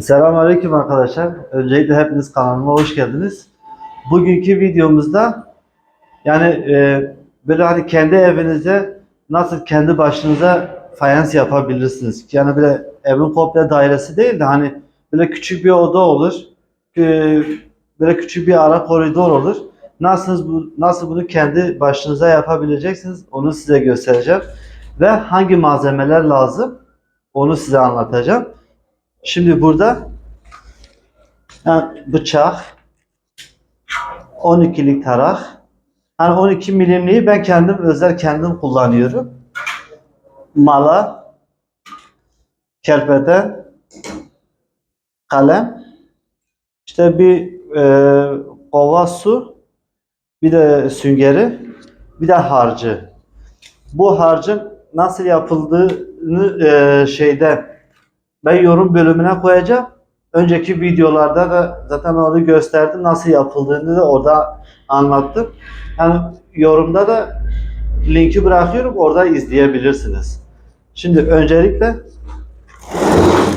Selamünaleyküm arkadaşlar. Öncelikle hepiniz kanalıma hoş geldiniz. Bugünkü videomuzda yani e, böyle hani kendi evinize nasıl kendi başınıza fayans yapabilirsiniz. Yani böyle evin komple dairesi değil de hani böyle küçük bir oda olur. e, Böyle küçük bir ara koridor olur. Nasıl bu nasıl bunu kendi başınıza yapabileceksiniz onu size göstereceğim. Ve hangi malzemeler lazım onu size anlatacağım. Şimdi burada ha, bıçak 12'lik tarak. Hani 12 milimliği ben kendim özel kendim kullanıyorum. Mala, kerpeten, kalem, işte bir e, kova su, bir de süngeri, bir de harcı. Bu harcın nasıl yapıldığını e, şeyde ben yorum bölümüne koyacağım. Önceki videolarda da zaten onu gösterdim. Nasıl yapıldığını da orada anlattım. Yani yorumda da linki bırakıyorum. Orada izleyebilirsiniz. Şimdi öncelikle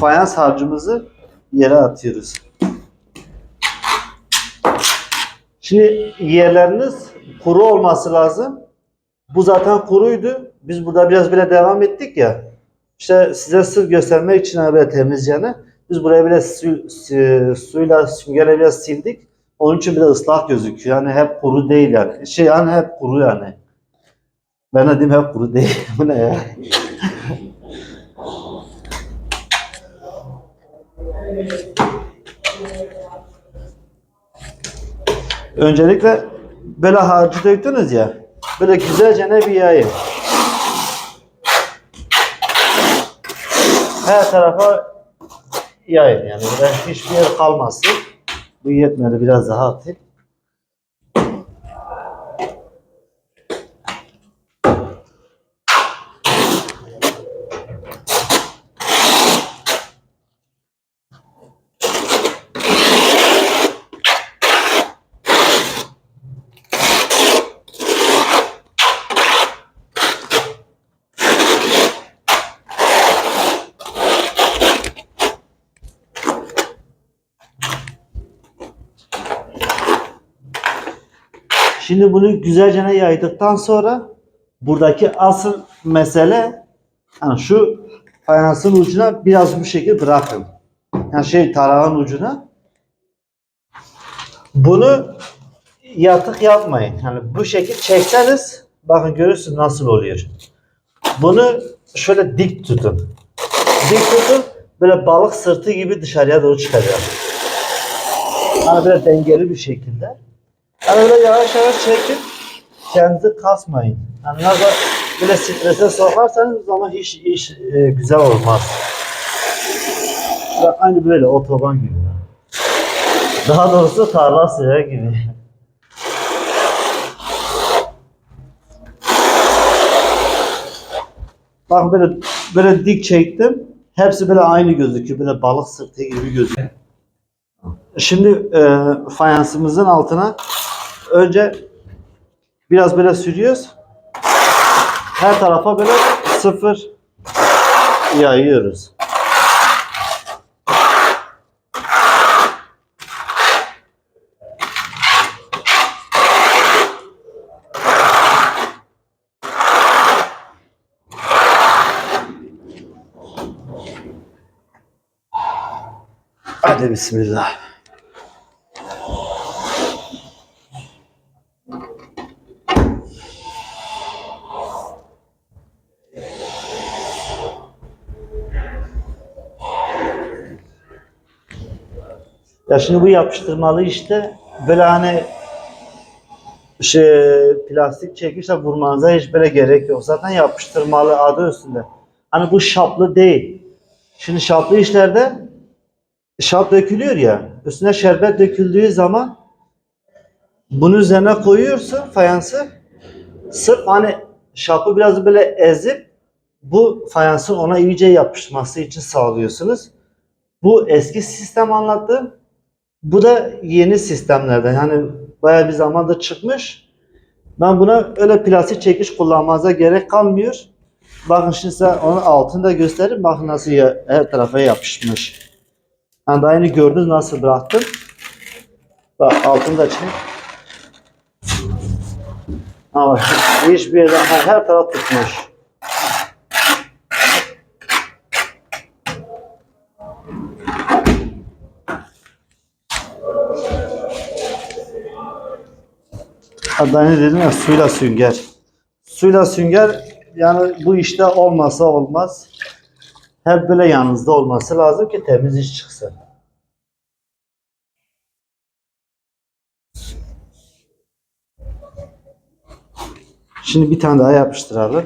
fayans harcımızı yere atıyoruz. Şimdi yerleriniz kuru olması lazım. Bu zaten kuruydu. Biz burada biraz bile devam ettik ya. İşte size sırf göstermek için böyle temizleyene biz buraya bile su, su- suyla süngerle biraz sildik. Onun için bir de ıslak gözüküyor. Yani hep kuru değil yani. Şey yani hep kuru yani. Ben de diyeyim hep kuru değil. Bu ne ya? Öncelikle böyle harcı döktünüz ya. Böyle güzelce ne bir yayın. Her tarafa yayın yani hiçbir yer kalmasın. Bu yetmedi biraz daha atayım. Şimdi bunu güzelce yaydıktan sonra buradaki asıl mesele yani şu fayansın ucuna biraz bu şekil bırakın. Yani şey tarağın ucuna. Bunu yatık yapmayın. Yani bu şekil çekseniz bakın görürsünüz nasıl oluyor. Bunu şöyle dik tutun. Dik tutun böyle balık sırtı gibi dışarıya doğru çıkacak. Hani böyle dengeli bir şekilde. Öyle yavaş yavaş çekin. Kendinizi kasmayın. Yani nasıl böyle strese sokarsanız o zaman hiç iş e, güzel olmaz. Aynı böyle otoban gibi. Daha doğrusu tarla suya gibi. Bak böyle böyle dik çektim. Hepsi böyle aynı gözüküyor. Böyle balık sırtı gibi gözüküyor. Şimdi e, fayansımızın altına önce biraz böyle sürüyoruz. Her tarafa böyle sıfır yayıyoruz. Hadi bismillah. Ya şimdi bu yapıştırmalı işte böyle hani şey plastik çekişle vurmanıza hiç böyle gerek yok. Zaten yapıştırmalı adı üstünde. Hani bu şaplı değil. Şimdi şaplı işlerde şap dökülüyor ya. Üstüne şerbet döküldüğü zaman bunun üzerine koyuyorsun fayansı. Sırf hani şapı biraz böyle ezip bu fayansın ona iyice yapışması için sağlıyorsunuz. Bu eski sistem anlattım. Bu da yeni sistemlerden. Yani bayağı bir zamanda çıkmış. Ben buna öyle plastik çekiş kullanmanıza gerek kalmıyor. Bakın şimdi size onun altını da göstereyim. Bakın nasıl ya- her tarafa yapışmış. Yani daha yeni gördünüz nasıl bıraktım. Bak altını da çek. Ama hiçbir yerden her, her taraf tutmuş. Adayını dedim ya suyla sünger. Suyla sünger yani bu işte olmasa olmaz. Hep böyle yanınızda olması lazım ki temiz iş çıksın. Şimdi bir tane daha yapıştıralım.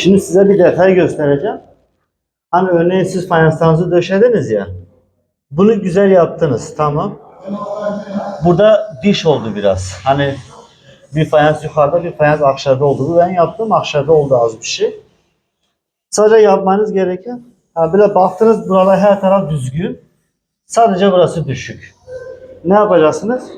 Şimdi size bir detay göstereceğim. Hani örneğin siz fayanslarınızı döşediniz ya. Bunu güzel yaptınız tamam. Burada diş oldu biraz. Hani bir fayans yukarıda bir fayans aşağıda oldu. Ben yaptım aşağıda oldu az bir şey. Sadece yapmanız gereken ha böyle baktınız burada her taraf düzgün. Sadece burası düşük. Ne yapacaksınız?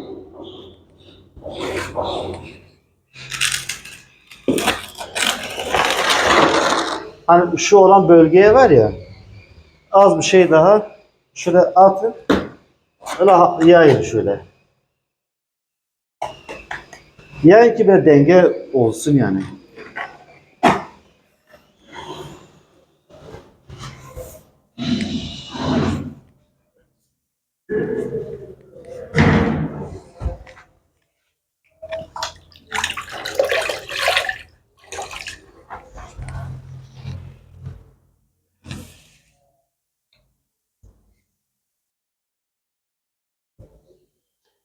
Hani şu olan bölgeye var ya az bir şey daha şöyle atın öyle yayın şöyle. Yayın ki böyle denge olsun yani.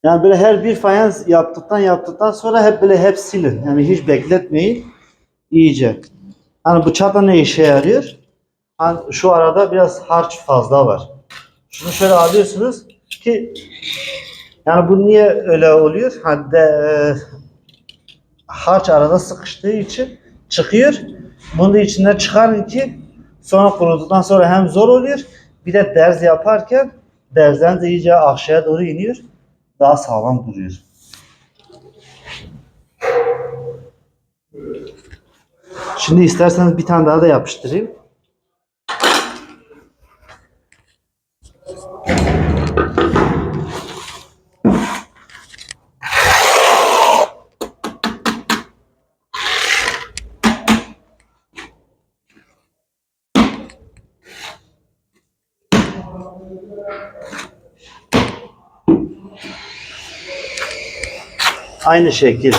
Yani böyle her bir fayans yaptıktan yaptıktan sonra hep böyle hep silin. Yani hiç bekletmeyin. iyice. Hani bıçak da ne işe yarıyor? Hani şu arada biraz harç fazla var. Şunu şöyle alıyorsunuz ki yani bu niye öyle oluyor? Hani de, e, harç arada sıkıştığı için çıkıyor. Bunu da içinden çıkarın ki sonra kuruduktan sonra hem zor oluyor bir de derz yaparken derzden de iyice aşağıya doğru iniyor daha sağlam duruyor. Şimdi isterseniz bir tane daha da yapıştırayım. Aynı şekil.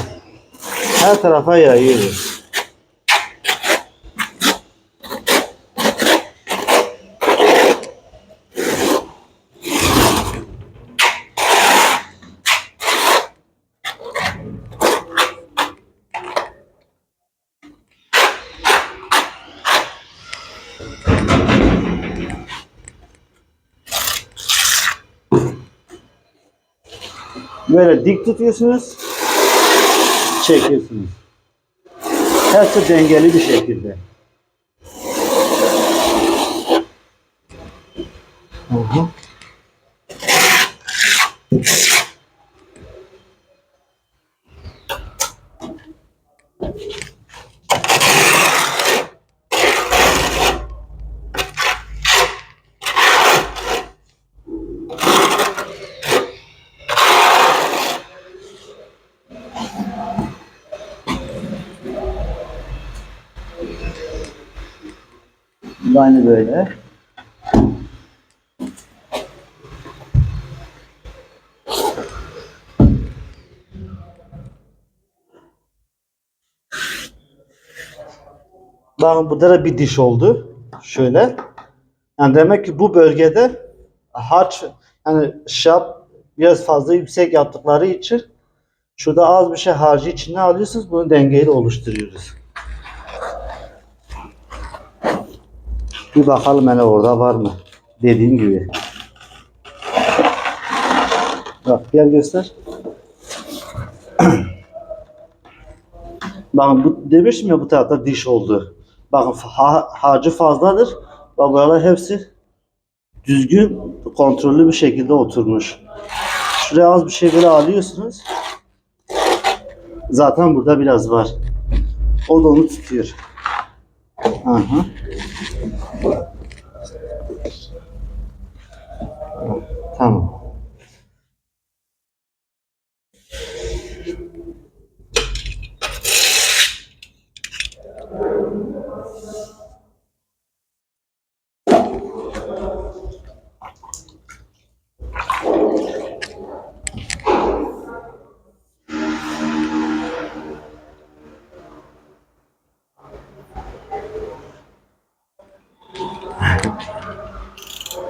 Her tarafa yayıyoruz. Böyle dik tutuyorsunuz. Çekiyorsunuz. Hepsi dengeli bir şekilde. Hı. Bu da Aynı böyle. Bakın burada da bir diş oldu. Şöyle. Yani demek ki bu bölgede harç yani şap biraz fazla yüksek yaptıkları için Şurada az bir şey harcı içine alıyorsunuz. Bunu dengeyle oluşturuyoruz. Bir bakalım hele orada var mı? Dediğim gibi. Bak gel göster. Bakın bu demiştim ya bu tarafta diş oldu. Bakın ha, harcı fazladır. Bak buralar hepsi düzgün, kontrollü bir şekilde oturmuş. Şuraya az bir şey böyle alıyorsunuz. Zaten burada biraz var. O da onu tutuyor. Aha.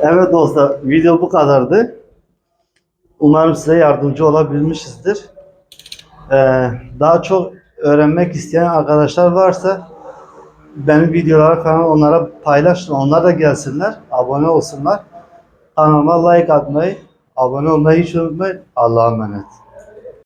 Evet dostlar, video bu kadardı. Umarım size yardımcı olabilmişizdir. Ee, daha çok öğrenmek isteyen arkadaşlar varsa benim videoları falan onlara paylaşın. Onlar da gelsinler, abone olsunlar. Kanalıma like atmayı, abone olmayı hiç unutmayın. Allah'a emanet.